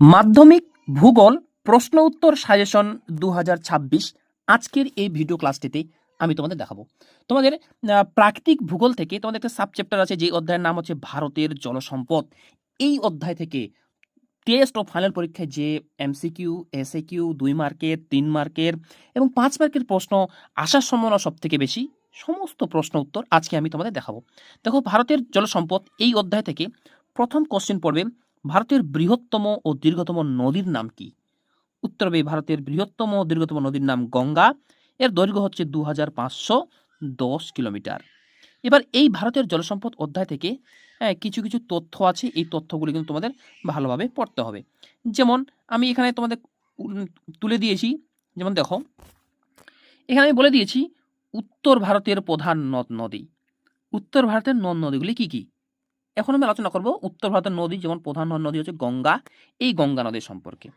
মাধ্যমিক, ভূগোল, প্রশ্ন উত্তর সাজেশন দু হাজার ছাব্বিশ। আজকের এই ভিডিও ক্লাসটিতে আমি তোমাদের দেখাবো। তোমাদের প্রাকৃতিক ভূগোল থেকে তোমাদের একটা সাবচ্যাপ্টার আছে যে অধ্যায়ের নাম হচ্ছে ভারতের জলসম্পদ। এই অধ্যায় থেকে টেস্ট ও ফাইনাল পরীক্ষায় যে এমসিকিউ এসএ কিউ দুই মার্কের তিন মার্কের এবং পাঁচ মার্কের প্রশ্ন আসার সম্ভাবনা সব থেকে বেশি, সমস্ত প্রশ্ন উত্তর আজকে আমি তোমাদের দেখাবো। দেখো, ভারতের জলসম্পদ এই অধ্যায় থেকে প্রথম কোশ্চেন পড়বে ভারতের বৃহত্তম ও দীর্ঘতম নদীর নাম কি? উত্তর হবে ভারতের বৃহত্তম ও দীর্ঘতম নদীর নাম গঙ্গা। এর দৈর্ঘ্য হচ্ছে দু হাজার পাঁচশো দশ কিলোমিটার। এবার এই ভারতের জলসম্পদ অধ্যায় থেকে হ্যাঁ, কিছু কিছু তথ্য আছে। এই তথ্যগুলি কিন্তু তোমাদের ভালোভাবে পড়তে হবে। যেমন আমি এখানে তোমাদের তুলে দিয়েছি যেমন দেখো এখানে আমি বলে দিয়েছি উত্তর ভারতের প্রধান নদ নদী। উত্তর ভারতের নদ নদীগুলি কী কি? এখন আমি আলোচনা করব উত্তর ভারতের নদী, যেমন প্রধান নদী হচ্ছে গঙ্গা, এই গঙ্গা নদীর সম্পর্কে।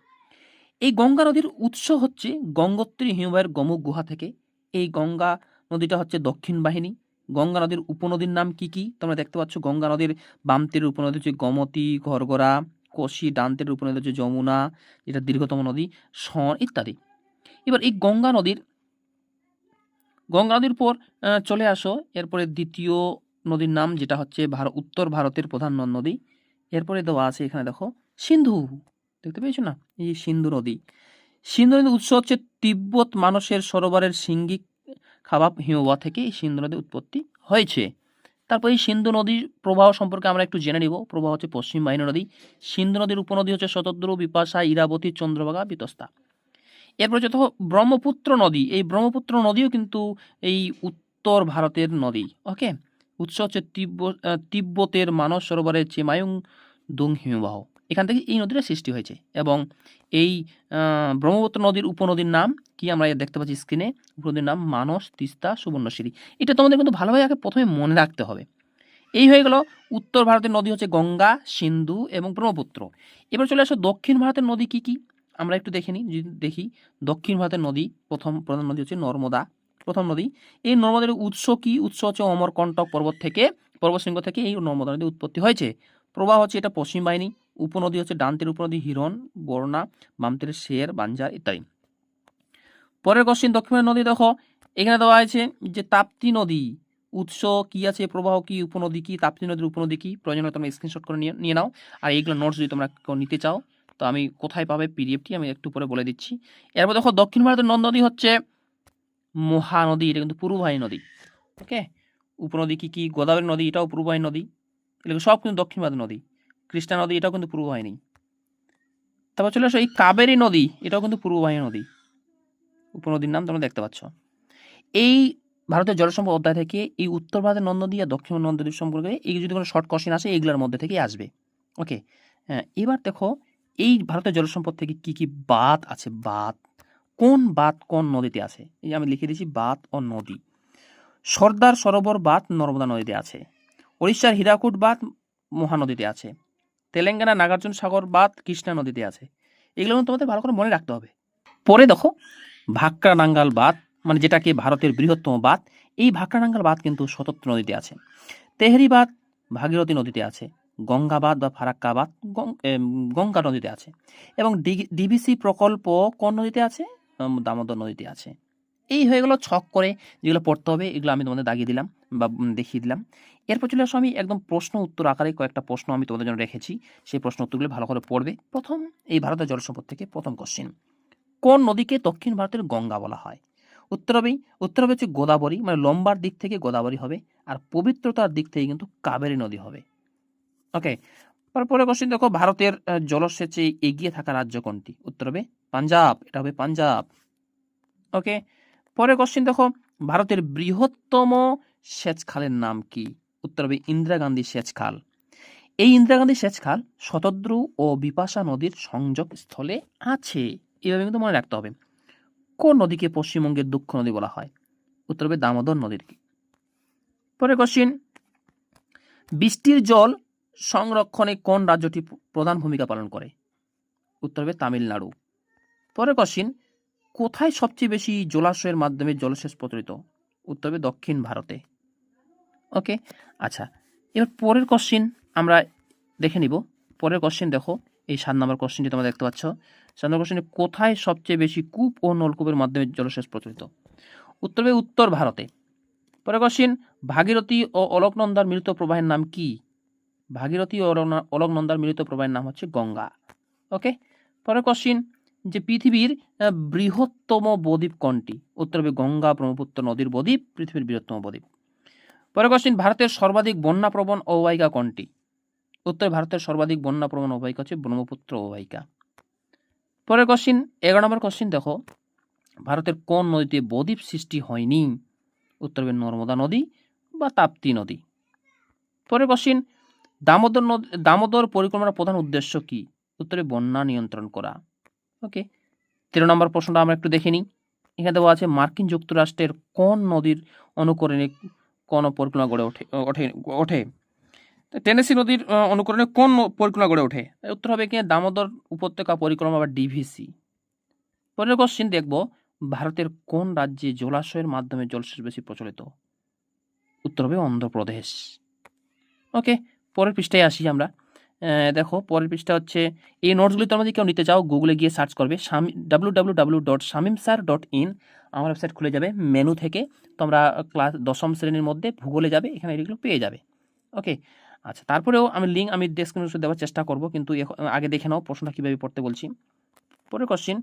এই গঙ্গা নদীর উৎস হচ্ছে গঙ্গোত্রী হিমবাহের গমুক গুহা থেকে। এই গঙ্গা নদীটা হচ্ছে দক্ষিণ বাহিনী। গঙ্গা নদীর উপনদীর নাম কি কি? তোমরা দেখতে পাচ্ছ, গঙ্গা নদীর বাম তীরের উপনদী হচ্ছে গমতী, ঘরগড়া, কোশি, ডান উপনদী হচ্ছে যমুনা, যেটা দীর্ঘতম নদী সন ইত্যাদি। এবার এই গঙ্গা নদীর গঙ্গা নদীর পর চলে আসো। এরপরে দ্বিতীয় নদীর নাম, যেটা হচ্ছে ভারত উত্তর ভারতের প্রধান নদ নদী। এরপরে দেওয়া আছে এখানে দেখো, সিন্ধু। দেখতে পেয়েছ না? এই সিন্ধু নদী। সিন্ধু নদীর উৎস হচ্ছে তিব্বত মানুষের সরোবরের সিঙ্গিক খাবাব হিমবাহ থেকে এই সিন্ধু নদীর উৎপত্তি হয়েছে। তারপর এই সিন্ধু নদীর প্রবাহ সম্পর্কে আমরা একটু জেনে নিব। প্রবাহ হচ্ছে পশ্চিম বাহিনী নদী। সিন্ধু নদীর উপনদী হচ্ছে শতদ্রু, বিপাশা, ইরাবতী, চন্দ্রভাগা, বিতস্তা। এরপর দেখো, ব্রহ্মপুত্র নদী। এই ব্রহ্মপুত্র নদীও কিন্তু এই উত্তর ভারতের নদী, ওকে? উৎস হচ্ছে তিব্বত তিব্বতের মানস সরোবরের চেমায়ুং দুং হিমবাহ। এখান থেকে এই নদীটা সৃষ্টি হয়েছে এবং এই ব্রহ্মপুত্র নদীর উপনদীর নাম কি আমরা দেখতে পাচ্ছি স্ক্রিনে? উপনদীর নাম মানস, তিস্তা, সুবর্ণশিরি। এটা তোমাদের কিন্তু ভালোভাবে আগে প্রথমে মনে রাখতে হবে। এই হয়ে গেল উত্তর ভারতের নদী হচ্ছে গঙ্গা, সিন্ধু এবং ব্রহ্মপুত্র। এবার চলে আসো দক্ষিণ ভারতের নদী কি কি? আমরা একটু দেখে নিই দেখি, দক্ষিণ ভারতের নদী, প্রথম প্রধান নদী হচ্ছে নর্মদা। প্রথম নদী। এই নর্মদার উৎস কি? উৎস হচ্ছে অমরকণ্টক পর্বত থেকে, পর্বতশৃঙ্গ থেকে এই নর্মদা নদী উৎপত্তি হয়েছে। প্রবাহ হচ্ছে এটা পশ্চিম বাহিনী, উপনদী হচ্ছে ডানতের উপনদী, হিরণ বর্ণা বামতের শের বাঞ্জার ইত্যাদি। পরের কোশ্চিন দক্ষিণ ভারতের নদী দেখো। এখানে দেওয়া হয়েছে যে তাপ্তি নদী, উৎস কি আছে, প্রবাহ কি, উপনদী কি, তাপ্তি নদীর উপনদী কি? প্রয়োজন তোমরা স্ক্রিনশট করে নিয়ে নিয়ে নাও। আর এইগুলো নোটস যদি তোমরা নিতে চাও, তো আমি কোথায় পাবে পিডিএফটি আমি একটু পরে বলে দিচ্ছি। এরপর দেখো, দক্ষিণ ভারতের নদ নদী হচ্ছে মহানদী এটা কিন্তু পূর্ববাহী নদী, ওকে? উপনদী কী কী? গোদাবরী নদী, এটাও পূর্ববাহী নদী। এগুলো সব কিন্তু দক্ষিণ নদী। কৃষ্ণা নদী, এটাও কিন্তু পূর্ববাহিনী তারপর চলে আসো, এই কাবেরী নদী, এটাও কিন্তু পূর্ববাহী নদী। উপনদীর নাম তোমরা দেখতে পাচ্ছ। এই ভারতের জলসম্পদ অধ্যায় থেকে এই উত্তর ভারতের নদ নদী আর দক্ষিণ নদ সম্পর্কে এই যদি কোনো শর্ট কোশ্চেন আসে এইগুলোর মধ্যে থেকেই আসবে। ওকে? হ্যাঁ এবার দেখো, এই ভারতের জলসম্পদ থেকে কি কি বাঁধ আছে? বাঁধ। কোন বাঁধ কোন নদীতে আছে? এই যে আমি লিখে দিয়েছি বাঁধ ও নদী। সর্দার সরোবর বাঁধ নর্মদা নদীতে আছে। উড়িষ্যার হীরাকুট বাঁধ মহানদীতে আছে। তেলেঙ্গানা নাগার্জুন সাগর বাঁধ কৃষ্ণা নদীতে আছে। এগুলো তোমাদের ভালো করে মনে রাখতে হবে। পরে দেখো ভাক্রানাঙ্গাল বাঁধ মানে যেটাকে ভারতের বৃহত্তম বাঁধ এই ভাক্রানাঙ্গাল বাঁধ কিন্তু শতত্র নদীতে আছে। তেহরি বাঁধ ভাগীরথী নদীতে আছে। গঙ্গা বাঁধ বা ফারাক্কা বাঁধ গং- এম, গঙ্গা নদীতে আছে। এবং ডিবিসি প্রকল্প কোন নদীতে আছে? দামোদর নদীতে আছে। এই হয়ে গেল ছক করে যেগুলো পড়তে হবে, এগুলো আমি তোমাদের দাগিয়ে দিলাম বা দেখিয়ে দিলাম। এরপর চলে আসো আমি একদম প্রশ্ন উত্তর আকারে কয়েকটা প্রশ্ন আমি তোমাদের জন্য রেখেছি। সেই প্রশ্ন উত্তরগুলো ভালো করে পড়বে। প্রথম, এই ভারতের জলসম্পদ থেকে প্রথম কোশ্চিন কোন নদীকে দক্ষিণ ভারতের গঙ্গা বলা হয়? উত্তর হবে উত্তর হবে হচ্ছে গোদাবরী মানে লম্বার দিক থেকে গোদাবরী হবে, আর পবিত্রতার দিক থেকে কিন্তু কাবেরী নদী হবে। ওকে তারপরে কোশ্চেন দেখো ভারতের জলসেচে এগিয়ে থাকা রাজ্য কোনটি? উত্তর হবে পাঞ্জাব, এটা হবে পাঞ্জাব। ওকে পরে কোশ্চেন দেখো, ভারতের বৃহত্তম সেচ খালের নাম কি? উত্তর হবে ইন্দিরা গান্ধী সেচ খাল এই ইন্দিরা গান্ধী সেচ খাল শতদ্রু ও বিপাশা নদীর সংযোগ স্থলে আছে। এভাবে কিন্তু মনে রাখতে হবে। কোন নদীকে পশ্চিমবঙ্গের দুঃখ নদী বলা হয়? উত্তর হবে দামোদর নদীর। পরে কোশ্চিন বৃষ্টির জল সংরক্ষণে কোন রাজ্যটি প্রধান ভূমিকা পালন করে? উত্তর হবে তামিলনাড়ু। পরে কোশ্চিন কোথায় সবচেয়ে বেশি জলাশয়ের মাধ্যমে জলসেচ প্রচলিত? উত্তর হবে দক্ষিণ ভারতে। ওকে আচ্ছা এবার পরের কোশ্চিন আমরা দেখে নিব। পরের কোশ্চিন দেখো, এই সাত নম্বর কোশ্চেনটি তোমরা দেখতে পাচ্ছ। সাত নম্বর কোশ্চেনে কোথায় সবচেয়ে বেশি কূপ ও নলকূপের মাধ্যমে জলসেচ প্রচলিত? উত্তর উত্তর ভারতে। পরে কোশ্চেন ভাগীরথী ও অলকনন্দার মিলিত প্রবাহের নাম কি? ভাগীরথী ও অলকন- অলকনন্দার মিলিত প্রবাহের নাম হচ্ছে গঙ্গা। ওকে পরে কোশ্চিন যে পৃথিবীর বৃহত্তম বদ্বীপ কোনটি? উত্তর হবে গঙ্গা, ব্রহ্মপুত্র নদীর বদ্বীপ, পৃথিবীর বৃহত্তম বদ্বীপ। পরে কোশ্চিন ভারতের সর্বাধিক বন্যাপ্রবণ অববাহিকা কোনটি? উত্তর ভারতের সর্বাধিক বন্যাপ্রবণ অববাহিকা হচ্ছে ব্রহ্মপুত্র অববাহিকা। পরের কোশ্চিন এগারো নম্বর কোশ্চিন দেখো। ভারতের কোন নদীতে বদ্বীপ সৃষ্টি হয়নি? উত্তর হবে নর্মদা নদী বা তাপ্তি নদী। পরের কোশ্চিন দামোদর নদ, দামোদর পরিক্রমার প্রধান উদ্দেশ্য কি? উত্তরে বন্যা নিয়ন্ত্রণ করা। ওকে, তেরো নম্বর প্রশ্নটা আমরা একটু দেখে নিই। এখানে দেওয়া আছে, মার্কিন যুক্তরাষ্ট্রের কোন নদীর অনুকরণে কোন পরিক্রমা গড়ে ওঠে ওঠে ওঠে? টেনেসি নদীর অনুকরণে কোন ন- পরিক্রমা গড়ে ওঠে? উত্তর হবে কি দামোদর উপত্যকা পরিক্রমা বা ডিভিসি। পরের কোশ্চিন দেখব, ভারতের কোন রাজ্যে জলাশয়ের মাধ্যমে জলসেচ বেশি প্রচলিত? উত্তর হবে অন্ধ্রপ্রদেশ। ওকে পরের পৃষ্ঠায় আসি আমরা। দেখো, পরের পৃষ্ঠা হচ্ছে, এই নোটসগুলি তোমরা যদি কেউ নিতে চাও গুগলে গিয়ে সার্চ করবে W W Shamim dot in আমার ওয়েবসাইট খুলে যাবে মেনু থেকে। তোমরা ক্লাস দশম শ্রেণির মধ্যে ভূগোলে যাবে, এখানে এগুলো পেয়ে যাবে। ওকে আচ্ছা তারপরেও আমি লিঙ্ক আমি ডেসক্রিপশনে দেওয়ার চেষ্টা করব, কিন্তু আগে দেখে নাও প্রশ্নটা কীভাবে পড়তে বলছি। পরের কোশ্চিন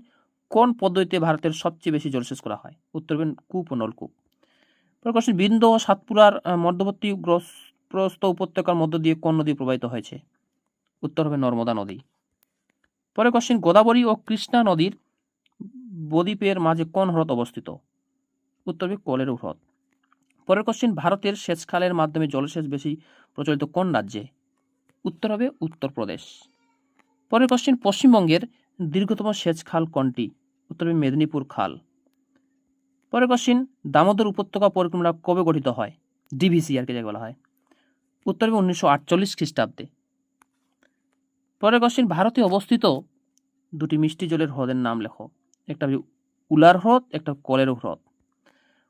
কোন পদ্ধতিতে ভারতের সবচেয়ে বেশি জলসেচ করা হয়? উত্তর হবে কূপ ও নলকূপ। পরের কোশ্চিন বিন্দু সাতপুরার মধ্যবর্তী গ্রস- প্রস্থ উপত্যকার মধ্য দিয়ে কোন নদী প্রবাহিত হয়েছে? উত্তর হবে নর্মদা নদী। পরে কোশ্চিন গোদাবরী ও কৃষ্ণা নদীর বদ্বীপের মাঝে কোন হ্রদ অবস্থিত? উত্তর হবে কলের হ্রদ। পরের কোশ্চিন ভারতের সেচখালের মাধ্যমে জলসেচ বেশি প্রচলিত কোন রাজ্যে? উত্তর হবে উত্তরপ্রদেশ পরের কোশ্চিন পশ্চিমবঙ্গের দীর্ঘতম সেচ খাল কোনটি? উত্তর হবে মেদিনীপুর খাল। পরের কোশ্চিন দামোদর উপত্যকা পরিক্রমা কবে গঠিত হয়? ডিভিসি আর কি যাকে বলা হয়। উত্তর হবে উনিশশো আটচল্লিশ খ্রিস্টাব্দে। পরের কোশ্চিন ভারতে অবস্থিত দুটি মিষ্টি জলের হ্রদের নাম লেখো। একটা উলার হ্রদ, একটা কলের হ্রদ।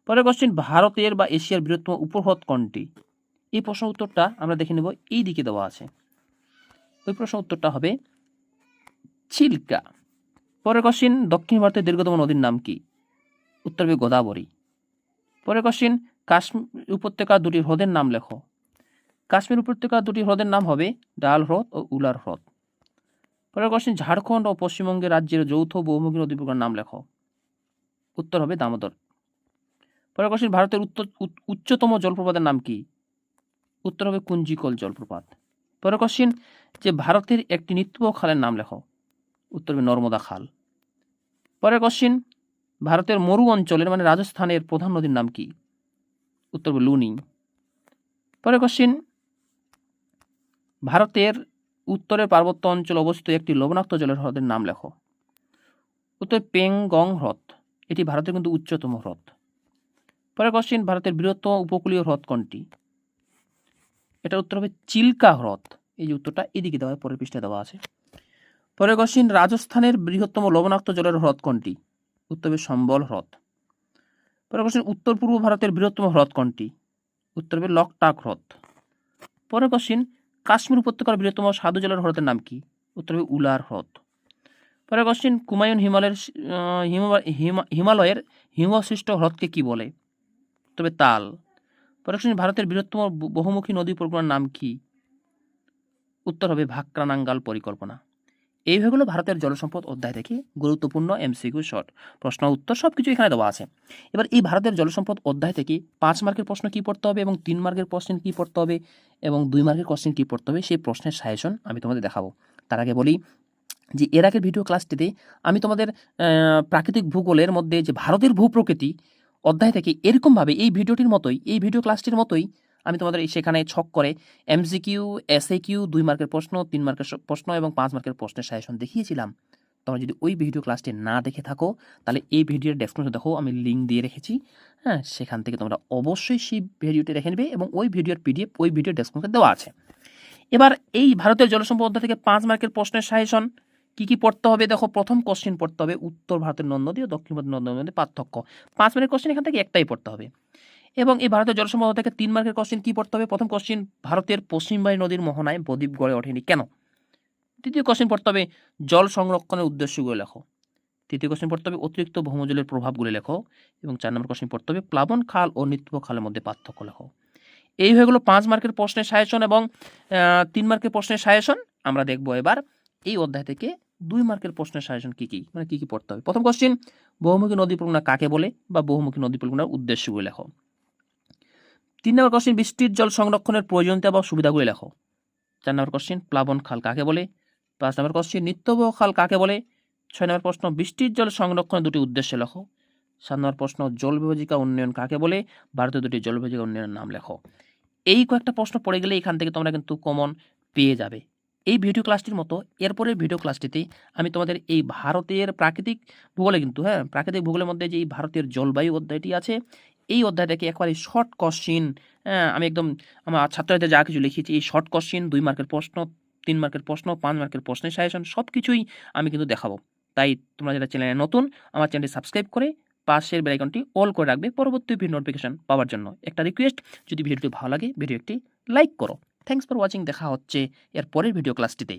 পরের কোশ্চিন ভারতের বা এশিয়ার বৃহত্তম উপহ্রদ কোনটি? এই প্রশ্ন উত্তরটা আমরা দেখে নেব, এই দিকে দেওয়া আছে। ওই প্রশ্ন উত্তরটা হবে চিল্কা। পরের কোশ্চিন দক্ষিণ ভারতের দীর্ঘতম নদীর নাম কি? উত্তর হবে গোদাবরী। পরের কোশ্চিন কাশ্মীর উপত্যকার দুটি হ্রদের নাম লেখো। কাশ্মীর উপত্যকার দুটি হ্রদের নাম হবে ডাল হ্রদ ও উলার হ্রদ। পরের কোশ্চিন ঝাড়খণ্ড ও পশ্চিমবঙ্গের রাজ্যের যৌথ বহুমুখী নদীগুলোর নাম লেখো। উত্তর হবে দামোদর। পরের কোশ্চিন ভারতের উত্তর উচ্চতম জলপ্রপাতের নাম কি? উত্তর হবে কুঞ্জিকল জলপ্রপাত। পরের কোশ্চিন যে ভারতের একটি নিত্য খালের নাম লেখো। উত্তর হবে নর্মদা খাল। পরের কোশ্চিন ভারতের মরু অঞ্চলের মানে রাজস্থানের প্রধান নদীর নাম কি? উত্তর হবে লুনি। পরের কোশ্চিন ভারতের উত্তরের পার্বত্য অঞ্চলে অবস্থিত একটি লবণাক্ত জলের হ্রদের নাম লেখো। উত্তর পেংগং হ্রদ, এটি ভারতের কিন্তু উচ্চতম হ্রদ। পরের কোশ্চিন ভারতের বৃহত্তম উপকূলীয় হ্রদ কোনটি? এটার উত্তর হবে চিল্কা হ্রদ। এই যে উত্তরটা এদিকে দেওয়া, পরের পৃষ্ঠে দেওয়া আছে। পরের কোশ্চিন রাজস্থানের বৃহত্তম লবণাক্ত জলের হ্রদ কোনটি? উত্তর হবে সম্বল হ্রদ। পরের কোশ্চিন উত্তর পূর্ব ভারতের বৃহত্তম হ্রদ কোনটি? উত্তর হবে লকটাক হ্রদ। পরের কোশ্চিন কাশ্মীর উপত্যকার বৃহত্তম সাধু জেলার হ্রদের নাম কি? উত্তর হবে উলার হ্রদ। পরের কোশ্চিন কুমায়ুন হিমালয়ের হিমা- হিমা- হিমালয়ের হিমসৃষ্ট হ্রদকে কি বলে? তবে তাল। পরের কোশ্চিন ভারতের বৃহত্তম বহুমুখী নদী পরিকল্পনার নাম কি? উত্তর হবে ভাক্রানাঙ্গাল পরিকল্পনা। এইভাবে হলো ভারতের জলসম্পদ অধ্যায় থেকে গুরুত্বপূর্ণ এমসিকিউ শর্ট প্রশ্ন, উত্তর সব কিছু এখানে দেওয়া আছে। এবার এই ভারতের জলসম্পদ অধ্যায় থেকে পাঁচ মার্কের প্রশ্ন কি পড়তে হবে এবং তিন মার্কের কোশ্চেন কি পড়তে হবে এবং দুই মার্কের কোশ্চেন কি পড়তে হবে সেই প্রশ্নের সাজেশন আমি তোমাদের দেখাবো। তার আগে বলি যে এর আগের ভিডিও ক্লাসটিতে আমি তোমাদের প্রাকৃতিক ভূগোলের মধ্যে যে ভারতের ভূপ্রকৃতি অধ্যায় থেকে এরকমভাবে এই ভিডিওটির মতোই, এই ভিডিও ক্লাসটির মতোই আমি তোমাদের সেখানে ছক করে এমসিকিউ এসএ কিউ দুই মার্কের প্রশ্ন, তিন মার্কের প্রশ্ন এবং পাঁচ মার্কের প্রশ্নের সাজেশন দেখিয়েছিলাম। তোমরা যদি ওই ভিডিও ক্লাসটি না দেখে থাকো, তাহলে এই ভিডিওর ডেসক্রিপশনে দেখো, আমি লিঙ্ক দিয়ে রেখেছি। হ্যাঁ সেখান থেকে তোমরা অবশ্যই সেই ভিডিওটি দেখে নেবে এবং ওই ভিডিওর পিডিএফ ওই ভিডিও ডেসক্রিপশনে দেওয়া আছে। এবার এই ভারতের জলসম্পদ থেকে পাঁচ মার্কের প্রশ্নের সাজেশন কি কি পড়তে হবে? দেখো, প্রথম কোশ্চেন পড়তে হবে উত্তর ভারতের নদ ও দক্ষিণ ভারতের নদ মধ্যে পার্থক্য। পাঁচ মার্কের কোশ্চেন এখান থেকে একটাই পড়তে হবে। এবং এই ভারতের জলসম্পদ থেকে তিন মার্কের কোশ্চেন কি পড়তে হবে? প্রথম কোশ্চেন ভারতের পশ্চিমবাহী নদীর মোহনায় বদ্বীপ গড়ে ওঠেনি। কেন? তৃতীয় কোশ্চেন পড়তে হবে, জল সংরক্ষণের উদ্দেশ্যগুলো লেখো। তৃতীয় কোশ্চেন পড়তে হবে, অতিরিক্ত ভৌমজলের প্রভাবগুলি লেখো। এবং চার নম্বর কোশ্চেন পড়তে হবে, প্লাবন খাল ও নিত্যব খালের মধ্যে পার্থক্য লেখো। এই হয়ে গেলো পাঁচ মার্কের প্রশ্নের সাজেশন এবং তিন মার্কের প্রশ্নের সাজেশন। আমরা দেখব এবার এই অধ্যায় থেকে দুই মার্কের প্রশ্নের সাজেশন কী কী মানে কী কী পড়তে হবে। প্রথম কোশ্চেন বহুমুখী নদী পরিকল্পনা কাকে বলে বা বহুমুখী নদী পরিকল্পনার উদ্দেশ্যগুলি লেখো। তিন নম্বর কোশ্চেন বৃষ্টির জল সংরক্ষণের প্রয়োজনীয়তা বা সুবিধাগুলি লেখো। চার নম্বর কোশ্চেন প্লাবন খাল কাকে বলে? পাঁচ নম্বর কোশ্চেন নিত্যবহ খাল কাকে বলে? ছয় নম্বর প্রশ্ন, বৃষ্টির জল সংরক্ষণের দুটি উদ্দেশ্যে লেখো। সাত নম্বর প্রশ্ন, জল বিভাজিকা উন্নয়ন কাকে বলে? ভারতের দুটি জল বিভাজিকা উন্নয়নের নাম লেখো। এই কয়েকটা প্রশ্ন পড়ে গেলে এখান থেকে তোমরা কিন্তু কমন পেয়ে যাবে। এই ভিডিও ক্লাসটির মতো, এরপরের ভিডিও ক্লাসটিতে আমি তোমাদের এই ভারতের প্রাকৃতিক ভূগোলে কিন্তু হ্যাঁ প্রাকৃতিক ভূগোলের মধ্যে যে এই ভারতের জলবায়ু অধ্যায়টি আছে এই অধ্যায় থেকে একবারে শর্ট কোশ্চিন হ্যাঁ আমি একদম আমার ছাত্রদের যা কিছু লিখেছি, এই শর্ট কোশ্চিন দুই মার্কের প্রশ্ন, তিন মার্কের প্রশ্ন, পাঁচ মার্কের প্রশ্নের সাজেশন সব কিছুই আমি কিন্তু দেখাবো। তাই তোমরা যারা চ্যানেলে নতুন, আমার চ্যানেলটি সাবস্ক্রাইব করে পাশের বেলাইকনটি অল করে রাখবে পরবর্তী ভিডিও নোটিফিকেশন পাওয়ার জন্য। একটা রিকোয়েস্ট যদি ভিডিওটি ভালো লাগে, ভিডিও একটি লাইক করো। থ্যাংকস ফর ওয়াচিং দেখা হচ্ছে এর পরের ভিডিও ক্লাসটিতে